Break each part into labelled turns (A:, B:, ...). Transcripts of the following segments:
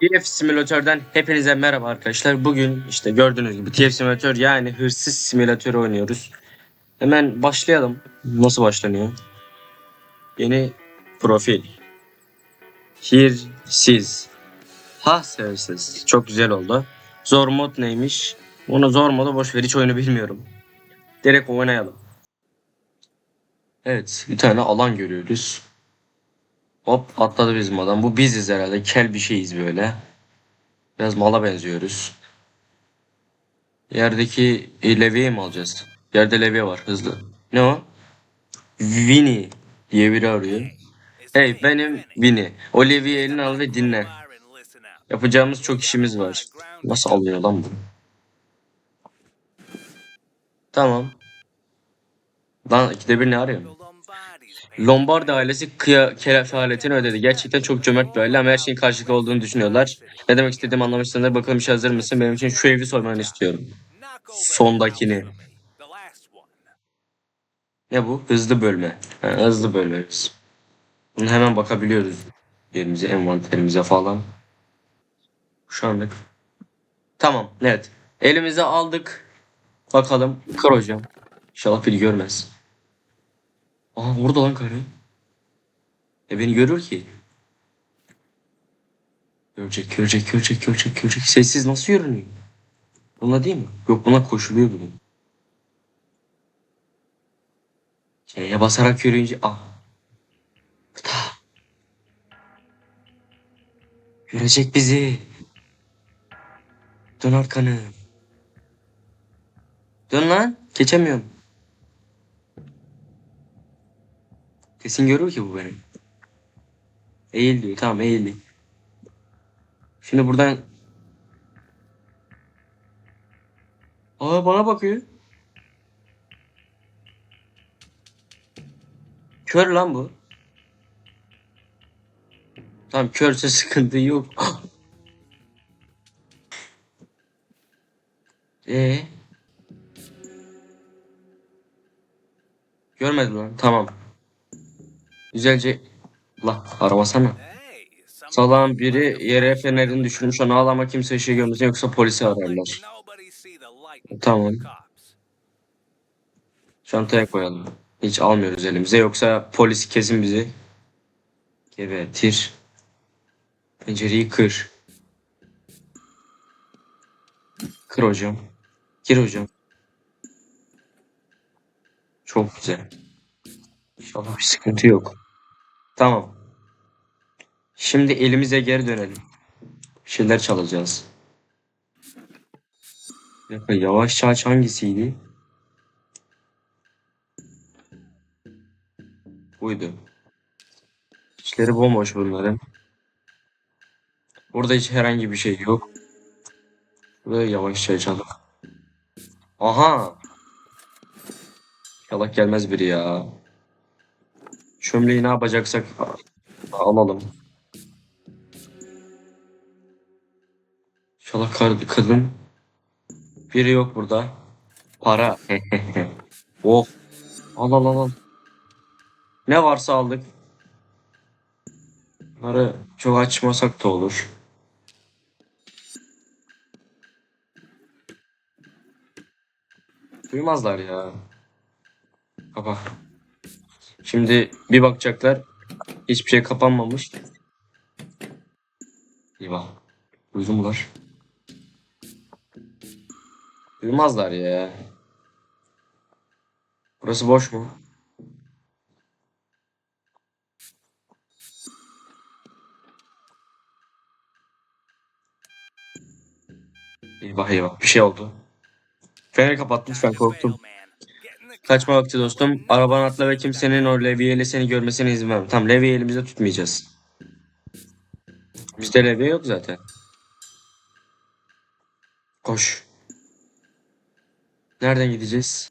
A: TF Simülatör'den hepinize merhaba arkadaşlar. Bugün işte gördüğünüz gibi TF Simülatör yani hırsız simülatörü oynuyoruz. Hemen başlayalım. Nasıl başlanıyor? Yeni profil. Here siz. Ha services. Çok güzel oldu. Zor mod neymiş? Onu zor modu boş ver hiç oyunu bilmiyorum. Direkt oynayalım. Evet bir tane alan görüyoruz. Hop atladı bizim adam. Bu biziz herhalde. Kel bir şeyiz böyle. Biraz mala benziyoruz. Yerdeki e, levyeyi mi alacağız? Yerde levye var hızlı. Ne o? Winnie diye biri arıyor. Hey benim Winnie. O levyeyi eline al ve dinle. Yapacağımız çok işimiz var. Nasıl alıyor lan bu? Tamam. Lan ikide bir ne arıyor? Lombardi ailesi kıya kefaletini ödedi. Gerçekten çok cömert bir aile ama her şeyin karşılıklı olduğunu düşünüyorlar. Ne demek istediğimi anlamışsındır. Bakalım işe hazır mısın? Benim için şu evi soymanı istiyorum. Sondakini. Ne bu? Hızlı bölme. Ha, hızlı bölmemiz. Bunu hemen bakabiliyoruz. Yerimize, envanterimize falan. Şu anlık. Tamam, evet. Elimize aldık. Bakalım. Kır hocam. İnşallah biri görmez. Aa orada lan karı. E beni görür ki. Görecek, görecek, görecek, görecek, görecek. Sessiz nasıl görünüyor? Buna değil mi? Yok buna koşuluyor bunun. Şeye basarak yürüyünce... Ah. Ta. Görecek bizi. Dön arkanı. Dön lan. Geçemiyorum. Kesin görür ki bu benim. Eğil diyor. Tamam eğildi. Şimdi buradan... Aa bana bakıyor. Kör lan bu. Tamam körse sıkıntı yok. Ee? Görmedi lan. Tamam. Güzelce... La arabasana. Salan biri yere fenerini düşürmüş onu al ama kimse ışığı görmesin yoksa polisi ararlar. Tamam. Çantaya koyalım. Hiç almıyoruz elimize yoksa polis kesin bizi gebertir. Pencereyi kır. Kır hocam. Gir hocam. Çok güzel. İnşallah bir sıkıntı yok. Tamam. Şimdi elimize geri dönelim. Bir şeyler çalacağız. Bir dakika, yavaşça aç hangisiydi? Buydu. İçleri bomboş bunların. Burada hiç herhangi bir şey yok. Burada yavaşça açalım. Aha! Yalak gelmez biri ya. Çömleği ne yapacaksak alalım. İnşallah kar- kadın. Biri yok burada. Para. oh. Al al al. Ne varsa aldık. Bunları çok açmasak da olur. Duymazlar ya. Kapa. Şimdi bir bakacaklar. Hiçbir şey kapanmamış. Eyvah. Duydumlar. Duymazlar ya. Burası boş mu? Eyvah eyvah bir şey oldu. Feneri kapat lütfen korktum. Kaçma vakti dostum. Araban atla ve kimsenin o levyeyle seni görmesine izin verme. Tamam levyeyi elimizde tutmayacağız. Bizde levye yok zaten. Koş. Nereden gideceğiz?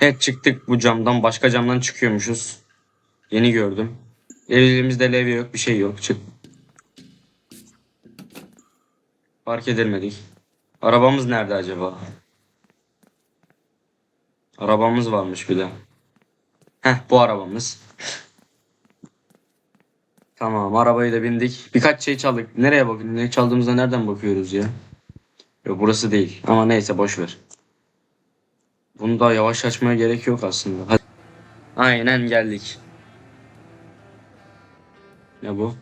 A: Evet çıktık bu camdan. Başka camdan çıkıyormuşuz. Yeni gördüm. Elimizde levye yok. Bir şey yok. Çık. Fark edilmedik. Arabamız nerede acaba? Arabamız varmış bir de. Heh bu arabamız. Tamam arabayı da bindik. Birkaç şey çaldık. Nereye bakın? Ne çaldığımızda nereden bakıyoruz ya? Yok burası değil. Ama neyse boş ver. Bunu daha yavaş açmaya gerek yok aslında. Hadi. Aynen geldik. Ne bu?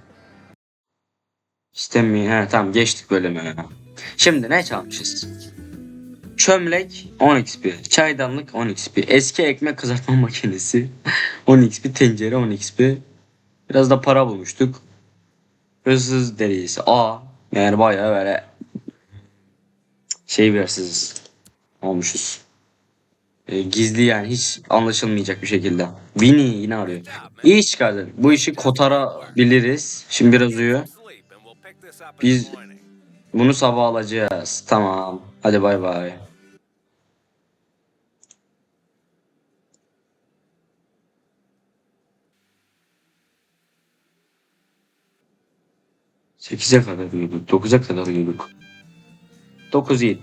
A: İstemiyor. He tamam geçtik bölümü. Şimdi ne çalmışız? Çömlek 10 XP, çaydanlık 10 XP, eski ekmek kızartma makinesi 10 XP, tencere 10 XP. Biraz da para bulmuştuk. Hırsız delisi A. Yani bayağı böyle şey bir hırsız olmuşuz. Ee, gizli yani hiç anlaşılmayacak bir şekilde. Winnie yine arıyor. İyi çıkardın. Bu işi kotarabiliriz. Şimdi biraz uyuyor. Biz bunu sabah alacağız. Tamam. Hadi bay bay. Sekize kadar uyuduk. Dokuza kadar uyuduk. Dokuz iyi.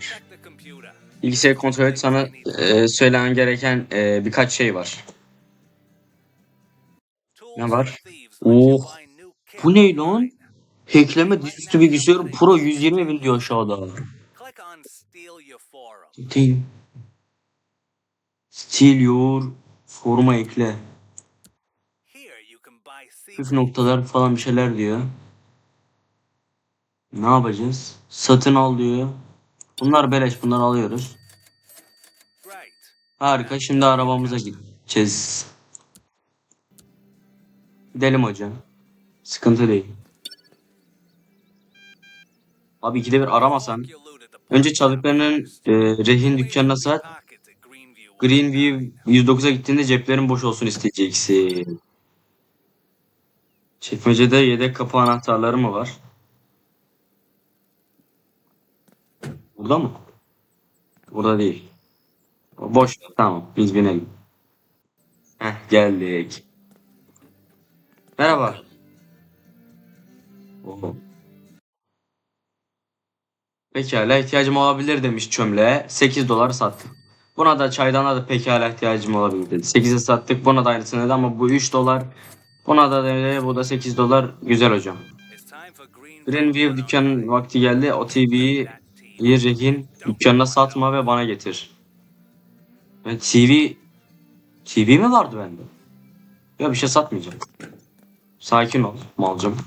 A: Bilgisayarı kontrol et. Sana e, söylemen gereken e, birkaç şey var.
B: Ne var?
A: Oh, Bu ne lan? Hackleme dizüstü bilgisayarın Pro 120 bin diyor aşağıda. Değil. Steal your forma ekle. Püf noktalar falan bir şeyler diyor. Ne yapacağız? Satın al diyor. Bunlar beleş bunları alıyoruz. Harika şimdi arabamıza gideceğiz. Gidelim hocam. Sıkıntı değil. Abi ikide bir aramasan. Önce çaldıklarının e, rehin dükkanına sat. Greenview 109'a gittiğinde ceplerin boş olsun isteyeceksin. Çekmecede yedek kapı anahtarları mı var? Burada mı? Burada değil. Boş. Tamam. Biz binelim. Heh, geldik. Merhaba. Oo. Pekala ihtiyacım olabilir demiş çömleğe. 8 dolar sattı. Buna da çaydana da pekala ihtiyacım olabilir dedi. 8'e sattık. Buna da aynısını dedi ama bu 3 dolar. Buna da dedi bu da 8 dolar. Güzel hocam. Greenview dükkanın vakti geldi. O TV'yi rehin dükkanına satma ve bana getir. Ben TV TV mi vardı bende? Ya bir şey satmayacağım. Sakin ol malcım.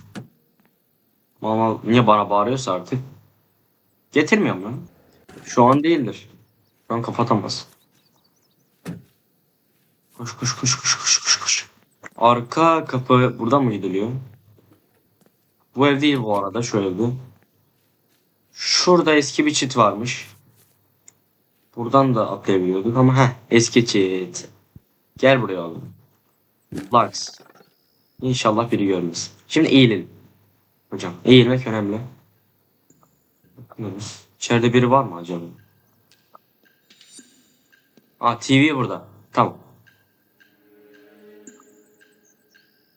A: Mal mal niye bana bağırıyorsa artık. Getirmiyorum lan. Şu an değildir. Şu an kapatamaz. Koş koş koş koş koş koş koş. Arka kapı buradan mı gidiliyor? Bu ev değil bu arada şu evde. Şurada eski bir çit varmış. Buradan da atlayabiliyorduk ama heh eski çit. Gel buraya oğlum. Lux. İnşallah biri görmez. Şimdi eğilelim. Hocam eğilmek önemli. Bakıyoruz. İçeride biri var mı acaba? Aa TV burada. Tamam.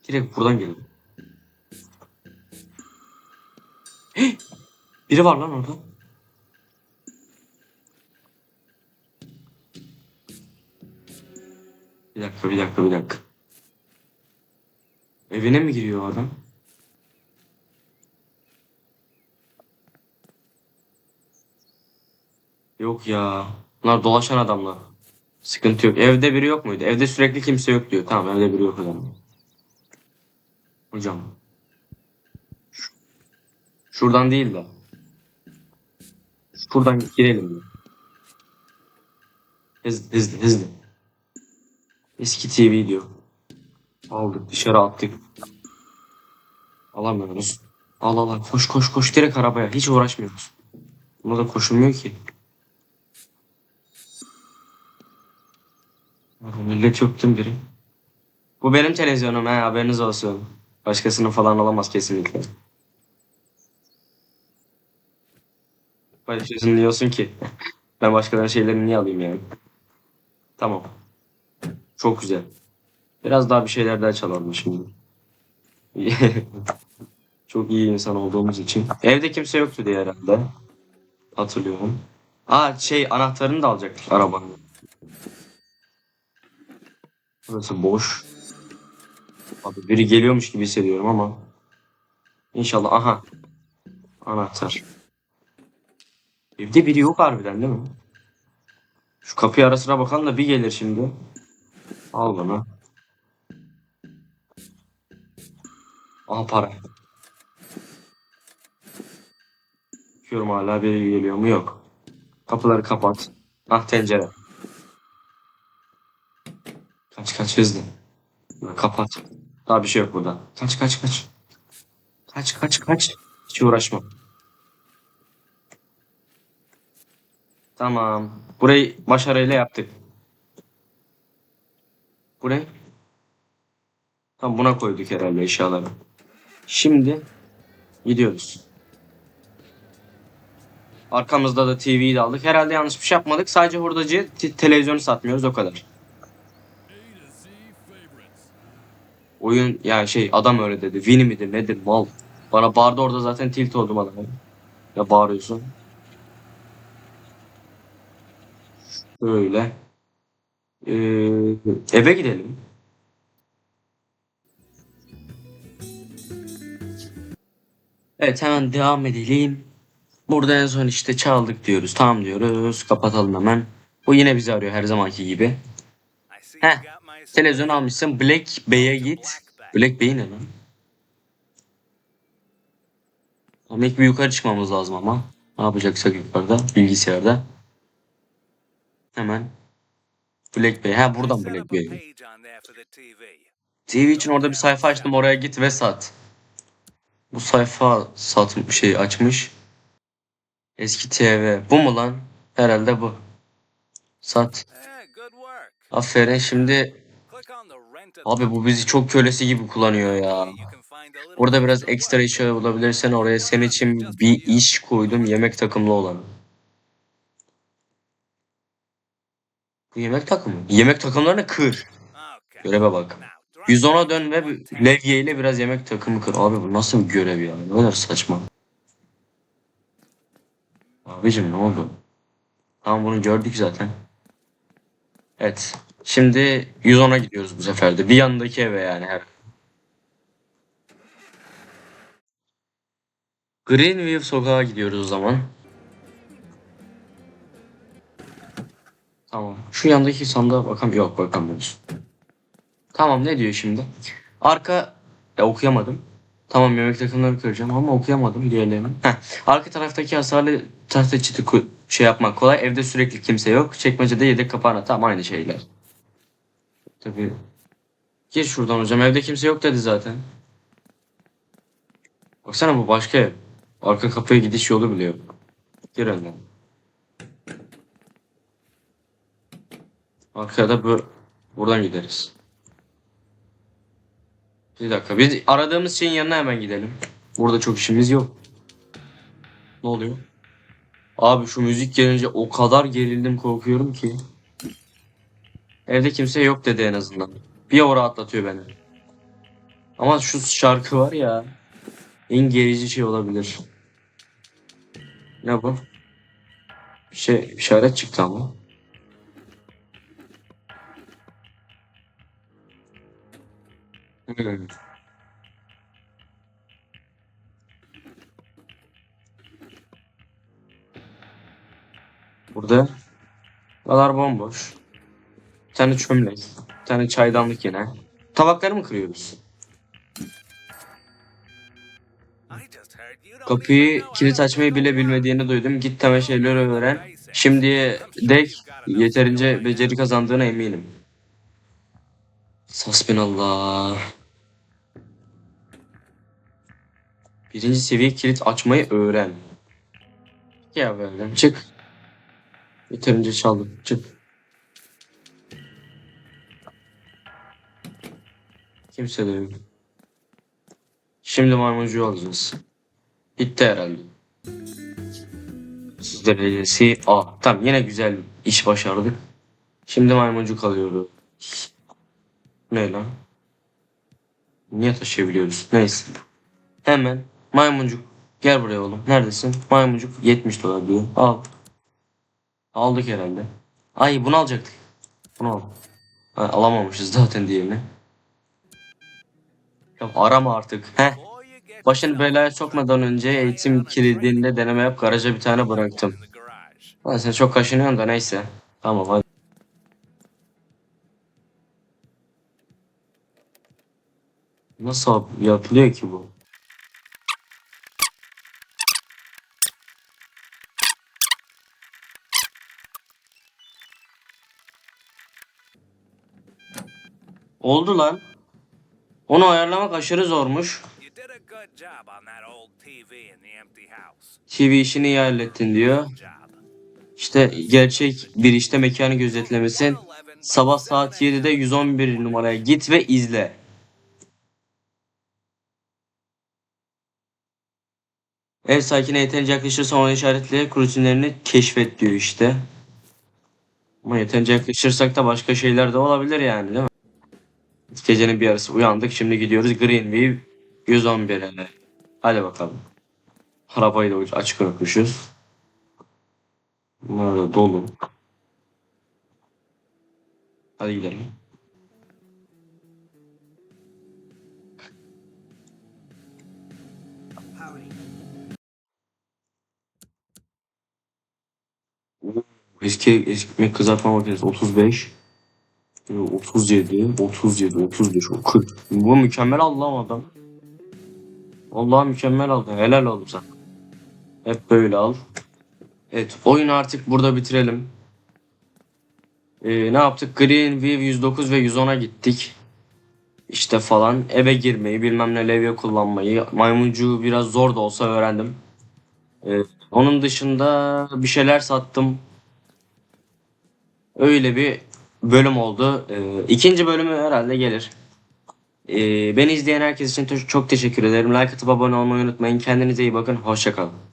A: Direkt buradan. Hey! Biri var lan orada. Bir dakika, bir dakika, bir dakika. Evine mi giriyor adam? Yok ya. Bunlar dolaşan adamlar. Sıkıntı yok. Evde biri yok muydu? Evde sürekli kimse yok diyor. Tamam evde biri yok adam. Hocam. Şuradan değil de. Şuradan girelim. Hızlı hızlı hızlı. Eski TV diyor. Aldık dışarı attık. Alamıyoruz. Al al al koş koş koş direkt arabaya. Hiç uğraşmıyoruz. Buna da koşulmuyor ki. Millet yoktu biri. Bu benim televizyonum ha haberiniz olsun. Başkasının falan olamaz kesinlikle. Başkasının diyorsun ki. Ben başkalarının şeylerini niye alayım yani? Tamam. Çok güzel. Biraz daha bir şeyler daha çalalım şimdi. Çok iyi insan olduğumuz için. Evde kimse yoktu diye herhalde. Hatırlıyorum. Aa şey anahtarını da alacaktık arabanın. Burası boş. Abi biri geliyormuş gibi hissediyorum ama İnşallah. Aha. Anahtar. Evde biri yok harbiden değil mi? Şu kapı arasına bakan da bir gelir şimdi. Al bunu. Aha para. Bakıyorum hala biri geliyor mu? Yok. Kapıları kapat. Ah tencere. Kaç hızlı. Kapat. Daha bir şey yok burada. Kaç kaç kaç. Kaç kaç kaç. Hiç uğraşma. Tamam. Burayı başarıyla yaptık. Bu ne? Tam buna koyduk herhalde eşyaları. Şimdi gidiyoruz. Arkamızda da TV'yi de aldık. Herhalde yanlış bir şey yapmadık. Sadece hurdacı te- televizyonu satmıyoruz o kadar. Oyun ya şey adam öyle dedi. Vini midir nedir mal. Bana bağırdı orada zaten tilt oldum adama. Ya bağırıyorsun. Böyle. Ee, eve gidelim. Evet hemen devam edelim. Burada en son işte çaldık diyoruz. Tamam diyoruz. Kapatalım hemen. Bu yine bizi arıyor her zamanki gibi. Heh, Televizyon almışsın. Black Bay'e git. Black Bay ne lan? Ama ilk bir yukarı çıkmamız lazım ama. Ne yapacaksak yukarıda. Bilgisayarda. Hemen. Black Bay. Ha buradan Black Bay. TV için orada bir sayfa açtım. Oraya git ve sat. Bu sayfa satım şey açmış. Eski TV. Bu mu lan? Herhalde bu. Sat. Aferin şimdi Abi bu bizi çok kölesi gibi kullanıyor ya. Burada biraz ekstra iş bulabilirsen oraya senin için bir iş koydum yemek takımlı olan. Bu yemek takımı. Yemek takımlarını kır. Göreve bak. 110'a dön ve levye ile biraz yemek takımı kır. Abi bu nasıl bir görev ya? Ne kadar saçma. Abicim ne oldu? Tamam bunu gördük zaten. Evet. Şimdi 110'a gidiyoruz bu sefer de. Bir yandaki eve yani her. Greenview sokağa gidiyoruz o zaman. Tamam. Şu yandaki sandığa bakalım. Yok bakamıyoruz. Tamam ne diyor şimdi? Arka ya okuyamadım. Tamam yemek takımları kıracağım ama okuyamadım diğerlerini. Heh. Arka taraftaki hasarlı tahta çiti şey yapmak kolay. Evde sürekli kimse yok. Çekmecede yedek kapağına tam aynı şeyler. Tabii. Gir şuradan hocam. Evde kimse yok dedi zaten. Baksana bu başka ev. Arka kapıya gidiş yolu bile yok. Gir önden. Arkaya da bu buradan gideriz. Bir dakika. Biz aradığımız şeyin yanına hemen gidelim. Burada çok işimiz yok. Ne oluyor? Abi şu müzik gelince o kadar gerildim korkuyorum ki. Evde kimse yok dedi en azından. Bir o rahatlatıyor beni. Ama şu şarkı var ya. En gerici şey olabilir. Ne bu? Bir şey işaret çıktı ama. Hmm. Burada Buralar bomboş. Tane çömlek. Bir tane çaydanlık yine. Tabakları mı kırıyoruz? Kapıyı kilit açmayı bile bilmediğini duydum. Git temel şeyleri öğren. Şimdiye dek yeterince beceri kazandığına eminim. Hasbinallah. Birinci seviye kilit açmayı öğren. Ya böyle çık. Yeterince çaldım. Çık. Kimse de yok. Şimdi maymuncuğu alacağız. Bitti herhalde. Derecesi A. Tamam yine güzel iş başardık. Şimdi maymuncuk alıyoruz. Ne lan? Niye taşıyabiliyoruz? Neyse. Hemen maymuncuk gel buraya oğlum. Neredesin? Maymuncuk 70 dolar diyor. Al. Aldık herhalde. Ay bunu alacaktık. Bunu al. Alamamışız zaten diğerini. Ya arama artık. Heh. Başını belaya sokmadan önce eğitim kilidinde deneme yap garaja bir tane bıraktım. Lan sen çok kaşınıyorsun da neyse. Tamam hadi. Nasıl yapılıyor ki bu? Oldu lan. Onu ayarlamak aşırı zormuş.
B: TV
A: işini iyi hallettin diyor. İşte gerçek bir işte mekanı gözetlemesin. Sabah saat 7'de 111 numaraya git ve izle. Ev sakine yeterince yaklaşırsa ona işaretle rutinlerini keşfet diyor işte. Ama yeterince yaklaşırsak da başka şeyler de olabilir yani değil mi? Gecenin bir yarısı uyandık şimdi gidiyoruz Greenview 111'e. Hadi bakalım. Arabayı da açık unutmuşuz. Bunlar da dolu. Hadi gidelim. Eski eski kızartma makinesi 35. Ee, 37, 37, 35, 40. Bu mükemmel aldı lan adam. Vallahi mükemmel aldı. Helal olsun sana. Hep böyle al. Evet oyunu artık burada bitirelim. Ee, ne yaptık? Greenview 109 ve 110'a gittik. İşte falan eve girmeyi bilmem ne levye kullanmayı maymuncuğu biraz zor da olsa öğrendim. Ee, onun dışında bir şeyler sattım. Öyle bir bölüm oldu. Ee, ikinci bölümü herhalde gelir. Ee, beni izleyen herkes için çok teşekkür ederim. Like atıp abone olmayı unutmayın. Kendinize iyi bakın. Hoşçakalın.